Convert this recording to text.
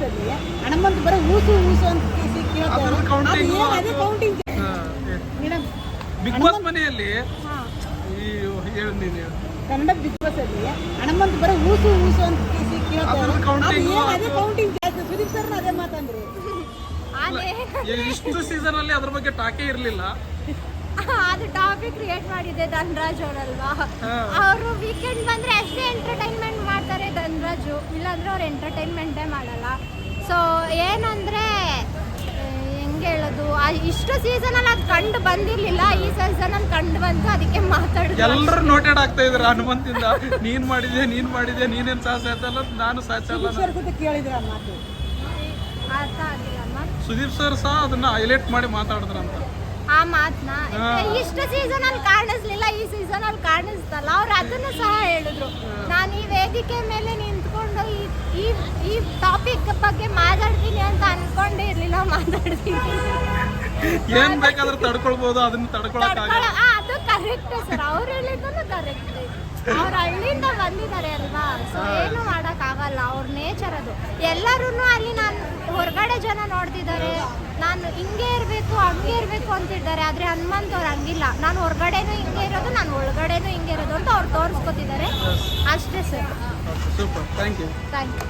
Boss ಅಲ್ಲಿ ಬರೀ ಊಸು ಊಸು ಅಂತ ಅದು ಕೌಂಟಿಂಗ್ ಬಿಗ್ ಬಾಸ್ ಮನೆಯಲ್ಲಿ ಕನ್ನಡ ಬಿಗ್ ಬಾಸ್ ಅಲ್ಲಿ ಹನುಮಂತ ಬರೀ ಊಸು ಊಸು ಅಂತ ಅದು ಕೌಂಟಿಂಗ್ ಜಾಸ್ತಿ. ಸುದೀಪ್ ಸರ್ ಅದೇ ಮಾತಂದ್ರು. ಇಷ್ಟು ಸೀಸನ್ ಅಲ್ಲಿ ಅದ್ರ ಬಗ್ಗೆ ಟಾಕೆ ಇರ್ಲಿಲ್ಲ. ಅದು ಟಾಪಿಕ್ ಕ್ರಿಯೇಟ್ ಮಾಡಿದೆ ಧನ್ರಾಜ್ ಅವರಲ್ವಾ. ಅವರು ವೀಕೆಂಡ್ ಬಂದ್ರೆ ಇಲ್ಲಾಂದ್ರೆ ಅವ್ರು ಎಂಟರ್ಟೈನ್ಮೆಂಟೇ ಮಾಡಲ್ಲ. ಸೊ ಏನಂದರೆ ಹೆಂಗೆ ಹೇಳೋದು? ಆ ಇಷ್ಟು ಸೀಸನಲ್ಲಿ ಅದು ಕಂಡು ಬಂದಿರಲಿಲ್ಲ. ಈ ಸೀಸನಲ್ಲಿ ಕಂಡು ಬಂತು ಅದಕ್ಕೆ ಮಾತಾಡಿದ್ರು. ಎಲ್ಲರೂ ನೋಟೆಡ್ ಆಗ್ತಾ ಇದ್ರು ಹನುಮಂತಿಂದ. ನೀನ್ ಮಾಡಿದೆ ನೀನ್ ಮಾಡಿದೆ ನೀನೇನು ಸಾಹಸ ಆಯ್ತಲ್ಲ ನಾನು ಸಾಹಸ ಕೇಳಿದ್ರ ಆ ಮಾತು? ಅರ್ಥ ಆಗಿಲ್ಲ ಅಮ್ಮ. ಸುದೀಪ್ ಸರ್ ಸಹ ಅದನ್ನ ಹೈಲೈಟ್ ಮಾಡಿ ಮಾತಾಡಿದ್ರಂತ ಆ ಮಾತನ್ನ ಇಷ್ಟು ಸೀಸನ್ ಅಲ್ಲಿ ಕಾಣಿಸ್ಲಿಲ್ಲ ಈ ಸೀಸನ್ ಅಲ್ಲಿ ಕಾಣಿಸ್ತಲ್ಲ ಅವ್ರು ಅದನ್ನು ಸಹ ಹೇಳಿದ್ರು. ನಾನು ಈ ವೇದಿಕೆ ಮೇಲೆ ನಿಂತ್ಕೊಂಡು ಈ- ಈ ಈ ಟಾಪಿಕ್ ಬಗ್ಗೆ ಮಾತಾಡ್ತೀನಿ ಅಂತ ಅನ್ಕೊಂಡೇ ಇರ್ಲಿಲ್ಲ ಮಾತಾಡ್ತೀನಿ. ಏನ್ ಬೇಕಾದ್ರೂ ತಡ್ಕೊಳ್ಬಹುದು ಅದನ್ನ ತಡ್ಕೊಳಕ್ ಆಗಲ್ಲ. ಆ, ಅದು ಕರೆಕ್ಟ್ ಸರ್. ಅವ್ರು ಹೇಳಿದ್ದನ್ನು ಕರೆಕ್ಟ್ ಅವ್ರ ಹಳ್ಳಿಯಿಂದ ಬಂದಿದ್ದಾರೆ ಅಲ್ವಾ? ಸೊ ಏನು ಮಾಡಕ್ ಆಗಲ್ಲ. ಅವ್ರ ನೇಚರ್ ಅದು. ಎಲ್ಲರೂ ಅಲ್ಲಿ ನಾನು ಹೊರಗಡೆ ಜನ ನೋಡ್ತಿದ್ದಾರೆ. ನಾನು ಹಿಂಗೆ ಇರಬೇಕು ಹಂಗೆ ಇರಬೇಕು ಅಂತಿದ್ದಾರೆ. ಆದ್ರೆ ಹನುಮಂತ್ ಅವ್ರು ಹಂಗಿಲ್ಲ. ನಾನು ಹೊರಗಡೆನೂ ಹಿಂಗೆ ಇರೋದು ನಾನು ಒಳಗಡೆನೂ ಹಿಂಗೆ ಇರೋದು ಅಂತ ಅವ್ರು ತೋರಿಸ್ಕೊತಿದ್ದಾರೆ. ಅಷ್ಟೇ sir. Super thank you thank you